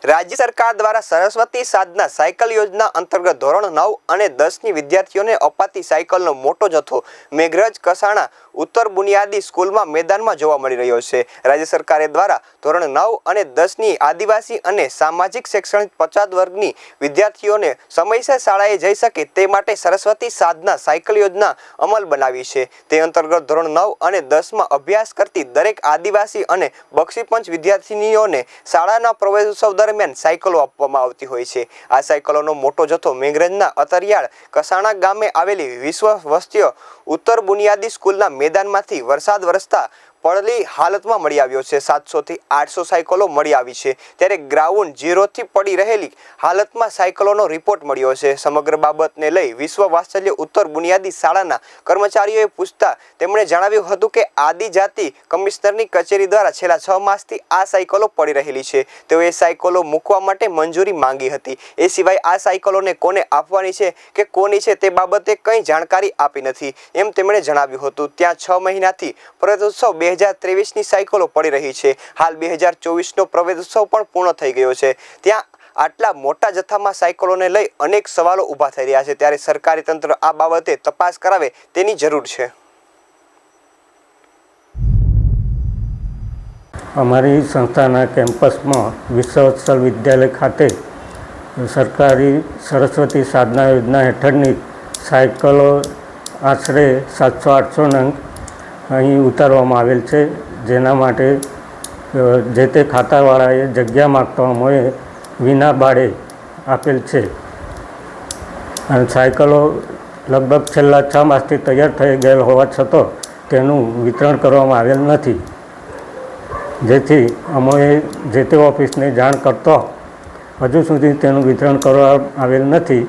રાજ્ય સરકાર દ્વારા સરસ્વતી સાધના સાયકલ યોજના અંતર્ગત ધોરણ નવ અને દસની વિદ્યાર્થીઓને અપાતી સાયકલનો મોટો જથ્થો મેઘરજ કસાણા ઉત્તર બુનિયાદી સ્કૂલમાં મેદાનમાં જોવા મળી રહ્યો છે. રાજ્ય સરકારે દ્વારા ધોરણ નવ અને દસની આદિવાસી અને સામાજિક શૈક્ષણિક પછાત વર્ગની વિદ્યાર્થીઓને સમયસર શાળાએ જઈ શકે તે માટે સરસ્વતી સાધના સાયકલ યોજના અમલ બનાવી છે. તે અંતર્ગત ધોરણ નવ અને દસમાં અભ્યાસ કરતી દરેક આદિવાસી અને બક્ષીપંચ વિદ્યાર્થીનીઓને શાળાના પ્રવેશોત્સવ દરમિયાન સાયકલો આપવામાં આવતી હોય છે. આ સાયકલોનો મોટો જથ્થો મેઘરજના અતરિયાળ કસાણા ગામે આવેલી વિશ્વ વસ્તીઓ ઉત્તર બુનિયાદી સ્કૂલના મેદાનમાંથી વરસાદ વરસતા પડલી હાલતમાં મળી આવ્યો છે. સાતસોથી આઠસો સાયકલો મળી આવી છે. ત્યારે ગ્રાઉન્ડ ઝીરોથી પડી રહેલી હાલતમાં સાયકલોનો રિપોર્ટ મળ્યો છે. સમગ્ર બાબતને લઈ વિશ્વ વાત્સલ્ય ઉત્તર બુનિયાદી શાળાના કર્મચારીઓએ પૂછતા તેમણે જણાવ્યું હતું કે આદિજાતિ કમિશનરની કચેરી દ્વારા છેલ્લા છ માસથી આ સાયકલો પડી રહેલી છે. તેઓએ સાયકલો મૂકવા માટે મંજૂરી માંગી હતી. એ સિવાય આ સાયકલોને કોને આપવાની છે કે કોની છે તે બાબતે કંઈ જાણકારી આપી નથી. એમ તેમણે જણાવ્યું હતું. ત્યાં છ મહિનાથી પ્રવેશોત્સવ બે હજાર ત્રેવીસની સાયકલો પડી રહી છે. હાલ બે હજાર ચોવીસનો પ્રવેશોત્સવ પણ પૂર્ણ થઈ ગયો છે. ત્યાં આટલા મોટા જથ્થામાં સાયકલોને લઈ અનેક સવાલો ઊભા થઈ રહ્યા છે. ત્યારે સરકારી તંત્ર આ બાબતે તપાસ કરાવે તેની જરૂર છે. અમારી સંસ્થાના કેમ્પસમાં વિશ્વવત્સલ વિદ્યાલય ખાતે સરકારી સરસ્વતી સાધના યોજના હેઠળની સાયકલો આશરે સાતસો, આઠસો નંગ અહીં ઉતારવામાં આવેલ છે, જેના માટે જે તે ખાતાવાળાએ જગ્યા માગતા અમોએ વિના ભાડે આપેલ છે. અને સાયકલો લગભગ છેલ્લા છ માસથી તૈયાર થઈ ગયેલ હોવા છતાં તેનું વિતરણ કરવામાં આવેલ નથી. જેથી અમે જે તે ઓફિસને જાણ કરતો હજુ સુધી તેનું વિતરણ કરવામાં આવેલ નથી.